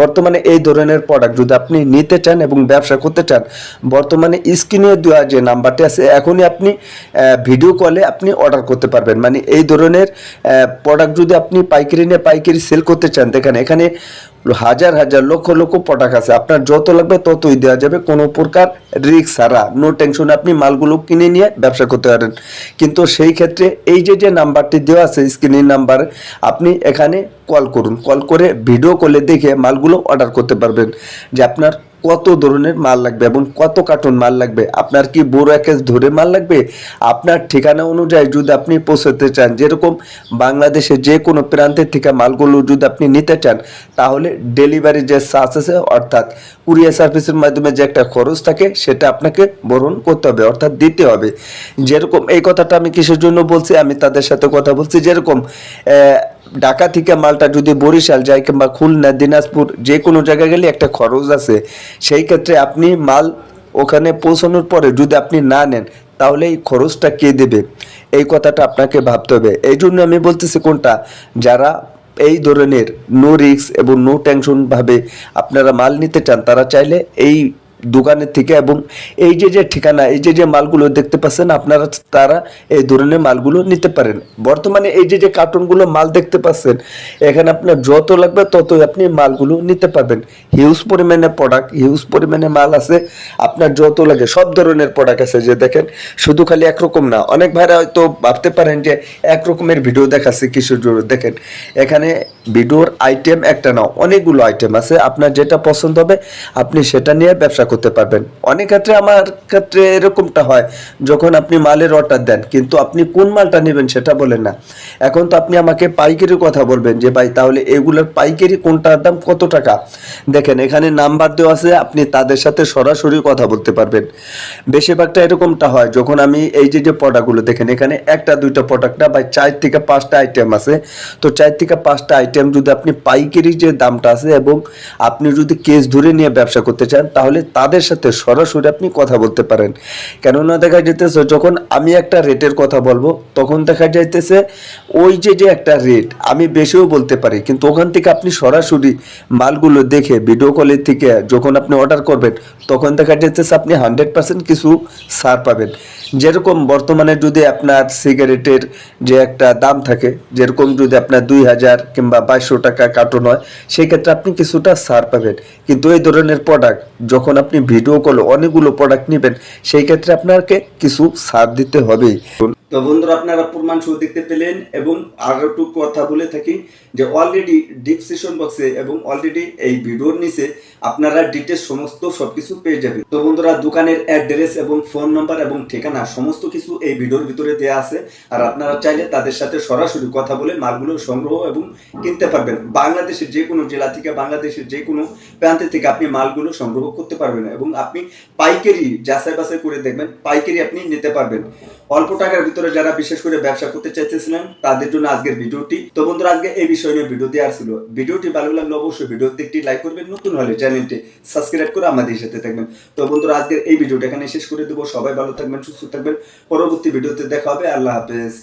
বর্তমানে এই ধরনের প্রোডাক্ট যদি আপনি নিতে চান এবং ব্যবসা করতে চান, বর্তমানে স্ক্রিনে দেওয়া যে নাম্বারটি আছে, এখনই আপনি ভিডিও কলে আপনি অর্ডার করতে পারবেন। মানে এই ধরনের প্রোডাক্ট যদি আপনি পাইকারি নিয়ে পাইকারি সেল করতে চান, দেখেন এখানে হাজার হাজার লক্ষ লক্ষ প্রোডাক্ট আছে। আপনার যত লাগবে ততই দেওয়া যাবে। কোনো প্রকার রিস্ক ছাড়া নো টেনশন আপনি মালগুলো কিনে নিয়ে ব্যবসা করতে পারেন। কিন্তু সেই ক্ষেত্রে এই যে যে নাম্বারটি দেওয়া আছে স্ক্রিনের নাম্বার, আপনি এখানে কল করুন। কল করে ভিডিও কলে দেখে মালগুলো অর্ডার করতে পারবেন। যে আপনার কত ধরনের মাল লাগবে এবং কত কার্টুন মাল লাগবে? আপনার কি বড় একেজ ধরে মাল লাগবে? আপনার ঠিকানা অনুযায়ী যদি আপনি পৌঁছাতে চান, যেরকম বাংলাদেশে যে কোনো প্রান্তের থেকে মালগুলো যদি আপনি নিতে চান, তাহলে ডেলিভারি যে চার্জ আছে, অর্থাৎ কুরিয়ার সার্ভিসের মাধ্যমে যে একটা খরচ থাকে, সেটা আপনাকে বরণ করতে হবে, অর্থাৎ দিতে হবে। যেরকম এই কথাটা আমি কিসের জন্য বলছি, আমি তাদের সাথে কথা বলছি। যেরকম ঢাকা থেকে মালটা যদি বরিশাল যায় কিংবা খুলনা, দিনাজপুর যে কোনো জায়গায় গেলে একটা খরচ আছে। সেই ক্ষেত্রে আপনি মাল ওখানে পৌঁছানোর পরে যদি আপনি না নেন, তাহলে এই খরচটা কে দেবে? এই কথাটা আপনাকে ভাবতে হবে। এই জন্য আমি বলতেছি কোনটা? যারা এই ধরনের নো রিস্ক এবং নো টেনশন ভাবে আপনারা মাল নিতে চান, তারা চাইলে এই দোকানের থেকে এবং এই যে যে ঠিকানা, এই যে যে মালগুলো দেখতে পাচ্ছেন, আপনারা তারা এই ধরনের মালগুলো নিতে পারেন। বর্তমানে এই যে যে কার্টুনগুলো মাল দেখতে পাচ্ছেন, এখানে আপনার যত লাগবে ততই আপনি মালগুলো নিতে পারবেন। হিউজ পরিমাণে প্রোডাক্ট হিউজ পরিমাণে মাল আছে, আপনার যত লাগে, সব ধরনের প্রোডাক্ট আছে যে দেখেন, শুধু খালি একরকম না। অনেক ভাইরা হয়তো ভাবতে পারেন যে একরকমের ভিডিও দেখাচ্ছে কিশোর জোর দেখেন, এখানে ভিডিওর আইটেম একটা না অনেকগুলো আইটেম আছে। আপনার যেটা পছন্দ হবে, আপনি সেটা নিয়ে ব্যবসা করতে পারবেন। অনেক ক্ষেত্রে আমার ক্ষেত্রে এরকমটা হয়, যখন আপনি মালের অর্ডার দেন, কিন্তু আপনি কোন মালটা নেবেন সেটা বলেন না। এখন তো আপনি আমাকে পাইকারি কথা বলবেন যে, ভাই, তাহলে এগুলোর পাইকারি কোনটার দাম কত টাকা? দেখেন, এখানে নাম্বার দেওয়া আছে, আপনি তাদের সাথে সরাসরি কথা বলতে পারবেন। বেশিরভাগটা এরকমটা হয়, যখন আমি এই যে যে প্রোডাক্টগুলো দেখেন, এখানে একটা, দুইটা প্রোডাক্ট বা চার থেকে পাঁচটা আইটেম আছে। তো চার থেকে পাঁচটা আইটেম যদি আপনি পাইকারি যে দামটা আছে এবং আপনি যদি কেস ধরে নিয়ে ব্যবসা করতে চান, তাহলে তাদের সাথে সরাসরি আপনি কথা বলতে পারেন। কেননা দেখা যেতেছে যখন আমি একটা রেটের কথা বলব, তখন দেখা যাইতেছে ওই যে যে একটা রেট আমি বেশিও বলতে পারি, কিন্তু ওখান থেকে আপনি সরাসরি মালগুলো দেখে ভিডিও কলের থেকে যখন আপনি অর্ডার করবেন, তখন দেখা যাইতেছে আপনি হান্ড্রেড পার্সেন্ট কিছু ছাড় পাবেন। যেরকম বর্তমানে যদি আপনার সিগারেটের যে একটা দাম থাকে, যেরকম যদি আপনার দুই হাজার কিংবা বাইশশো টাকা কার্টুন হয় সেই ক্ষেত্রে আপনি কিছুটা ছাড় পাবেন। কিন্তু এই ধরনের প্রোডাক্ট যখন আপনি ভিডিও কলে অনেকগুলো প্রোডাক্ট নেবেন সেই ক্ষেত্রে আপনাকে কিছু ছাড় দিতে হবেই। তো বন্ধুরা, আপনারা প্রমাণ সহ দেখতে পেলেন এবং আরও একটু কথা বলে থাকি যে অলরেডি ডিসক্রিপশন বক্সে এবং অলরেডি এই ভিডিওর নিচে আপনারা ডিটেলস সমস্ত সবকিছু পেয়ে যাবেন। তো বন্ধুরা, দোকানের অ্যাড্রেস এবং ফোন নাম্বার এবং ঠিকানা সমস্ত কিছু এই ভিডিওর ভিতরে দেওয়া আছে। আর আপনারা চাইলে তাদের সাথে সরাসরি কথা বলে মালগুলো সংগ্রহ এবং কিনতে পারবেন। বাংলাদেশের যে কোনো জেলা থেকে, বাংলাদেশের যে কোনো প্রান্তে থেকে আপনি মালগুলো সংগ্রহ করতে পারবেন এবং আপনি পাইকারি যাচাই বাছাই করে দেখবেন, পাইকারি আপনি নিতে পারবেন। অল্প টাকার ভিতরে যারা বিশেষ করে ব্যবসা করতে চাইতেছিলেন, তাদের জন্য আজকের ভিডিওটি। তো বন্ধুরা, আজকে এই বিষয় নিয়ে ভিডিও দেওয়া ছিল। ভিডিওটি ভালো লাগলে অবশ্যই ভিডিওতে একটি লাইক করবেন, নতুন হলে চ্যানেলটি সাবস্ক্রাইব করে আমাদের সাথে থাকবেন। তো বন্ধুরা, আজকের এই ভিডিওটা এখানে শেষ করে দেবো। সবাই ভালো থাকবেন, সুস্থ থাকবেন। পরবর্তী ভিডিওতে দেখা হবে। আল্লাহ হাফেজ।